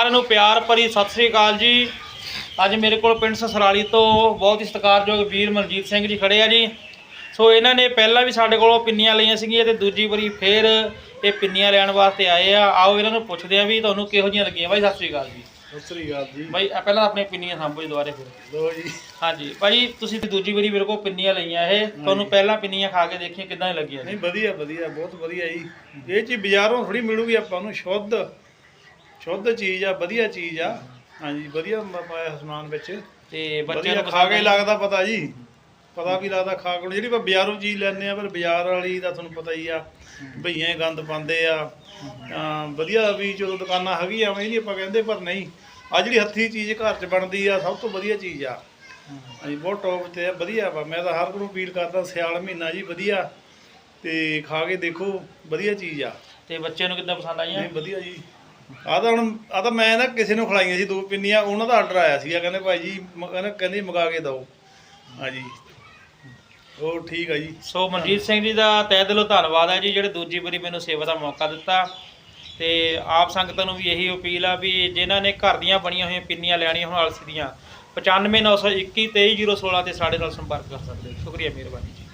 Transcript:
ਸਾਰਿਆਂ ਨੂੰ ਪਿਆਰ ਭਰੀ ਸਤਿ ਸ੍ਰੀ ਅਕਾਲ ਜੀ। ਅੱਜ ਮੇਰੇ ਕੋਲ ਪਿੰਡ ਸਸਰਾਲੀ ਤੋਂ ਬਹੁਤ ਹੀ ਸਤਿਕਾਰਯੋਗ ਵੀਰ ਮਨਜੀਤ ਸਿੰਘ ਜੀ ਖੜੇ ਆ ਜੀ। ਸੋ ਇਹਨਾਂ ਨੇ ਪਹਿਲਾਂ ਵੀ ਸਾਡੇ ਕੋਲੋਂ ਪਿੰਨੀਆਂ ਲਈਆਂ ਸੀਗੀਆਂ ਤੇ ਦੂਜੀ ਵਾਰੀ ਫੇਰ ਇਹ ਪਿੰਨੀਆਂ ਲੈਣ ਵਾਸਤੇ ਆਏ ਆ। ਆਓ ਇਹਨਾਂ ਨੂੰ ਪੁੱਛਦੇ ਆ ਵੀ ਤੁਹਾਨੂੰ ਕਿਹੋ ਜਿਹੀਆਂ ਲੱਗੀਆਂ? ਬਾਈ ਸਤਿ ਸ੍ਰੀ ਅਕਾਲ ਜੀ। ਸਤਿ ਸ੍ਰੀ ਅਕਾਲ ਜੀ। ਬਾਈ ਇਹ ਪਹਿਲਾਂ ਆਪਣੀਆਂ ਪਿੰਨੀਆਂ ਸਾਂਭੋ ਜੀ ਦੁਬਾਰੇ ਫਿਰ। ਲੋ ਜੀ। ਹਾਂਜੀ। ਭਾਈ ਤੁਸੀਂ ਦੂਜੀ ਵਾਰੀ ਮੇਰੇ ਕੋਲ ਪਿੰਨੀਆਂ ਲਈਆਂ ਇਹ। ਤੁਹਾਨੂੰ ਪਹਿਲਾਂ ਪਿੰਨੀਆਂ ਖਾ ਕੇ ਦੇਖੀਆਂ ਕਿਦਾਂ ਲੱਗੀਆਂ ਨਹੀਂ ਵਧੀਆ ਵਧੀਆ ਬਹੁਤ ਵਧੀਆ ਜੀ। ਇਹ ਚੀਜ਼ ਬਾਜ਼ਾਰੋਂ ਥੋੜੀ ਮਿਲੂਗੀ ਆਪਾਂ ਨੂੰ ਸ਼ੁੱਧ। ਸ਼ੁੱਧ ਚੀਜ਼ ਆ ਵਧੀਆ ਚੀਜ਼ ਆ। ਹਾਂਜੀ ਵਧੀਆ ਮ- ਪਾਇਆ ਸਮਾਨ ਵਿੱਚ। ਤੇ ਬੱਚਿਆਂ ਵਧੀਆ ਨੂੰ ਖਾ ਕੇ ਆਈ? ਲੱਗਦਾ ਪਤਾ ਜੀ। ਪਤਾ ਵੀ ਲੱਗਦਾ ਖਾ ਕੇ। ਜਿਹੜੀ ਆਪਾਂ ਬਾਜ਼ਾਰੋਂ ਚੀਜ਼ ਲੈਂਦੇ ਆ ਪਰ ਬਾਜ਼ਾਰ ਵਾਲੀ ਦਾ ਤੁਹਾਨੂੰ ਪਤਾ ਹੀ ਆ ਭਈਏ ਗੰਦ ਪਾਉਂਦੇ ਆ। ਤਾਂ ਵਧੀਆ ਵੀ ਜਦੋਂ ਦੁਕਾਨਾਂ ਹੈਗੀਆਂ ਐਵੇਂ ਨਹੀਂ ਆਪਾਂ ਕਹਿੰਦੇ ਪਰ ਨਹੀਂ। ਆ ਜਿਹੜੀ ਹੱਥੀ ਚੀਜ਼ ਘਰ 'ਚ ਬਣਦੀ ਆ ਸਭ ਤੋਂ ਵਧੀਆ ਚੀਜ਼ ਆ। ਹਾਂਜੀ ਬਹੁਤ ਟੌਪ ਤੇ ਆ ਵਧੀਆ ਵਾ। ਮੈਂ ਤਾਂ ਹਰ ਕੋਈ ਨੂੰ ਅਪੀਲ ਕਰਦਾ ਸਿਆਲ ਮਹੀਨਾ ਜੀ ਵਧੀਆ। ਤੇ ਖਾ ਕੇ ਦੇਖੋ ਵਧੀਆ ਚੀਜ਼ ਆ। ਤੇ ਬੱਚਿਆਂ ਨੂੰ ਕਿੱਦਾਂ ਪਸੰਦ ਆਈਆਂ? ਨਹੀਂ ਵਧੀਆ ਜੀ। ਆ ਤਾਂ ਹੁਣ ਆ ਤਾਂ ਮੈਂ ਨਾ ਕਿਸੇ ਨੂੰ ਖਿਲਾਈਆਂ ਸੀ ਦੋ ਪਿੰਨੀਆਂ, ਉਹਨਾਂ ਦਾ ਆਰਡਰ ਆਇਆ ਸੀਗਾ, ਕਹਿੰਦੇ ਭਾਈ ਜੀ, ਮ- ਕਹਿੰਦੇ ਕਹਿੰਦੇ ਮੰਗਾ ਕੇ ਦਿਓ। ਹਾਂਜੀ। ਉਹ ਠੀਕ ਆ ਜੀ। ਸੋ ਮਨਜੀਤ ਸਿੰਘ ਜੀ ਦਾ ਤਹਿ ਦਿਲੋਂ ਧੰਨਵਾਦ ਹੈ ਜੀ, ਜਿਹੜੇ ਦੂਜੀ ਵਾਰੀ ਮੈਨੂੰ ਸੇਵਾ ਦਾ ਮੌਕਾ ਦਿੱਤਾ। ਤੇ ਆਪ ਸੰਗਤਾਂ ਨੂੰ ਵੀ ਇਹੀ ਅਪੀਲ ਆ ਵੀ ਜਿਨ੍ਹਾਂ ਨੇ ਘਰ ਦੀਆਂ ਬਣੀਆਂ ਹੋਈਆਂ ਪਿੰਨੀਆਂ ਲੈਣੀਆਂ ਹੋਣ ਅਲਸੀ ਦੀਆਂ 95921 23016 ਤੇ ਸਾਡੇ ਨਾਲ ਸੰਪਰਕ ਕਰ ਸਕਦੇ ਹੋ। ਸ਼ੁਕਰੀਆ, ਮਿਹਰਬਾਨੀ ਜੀ।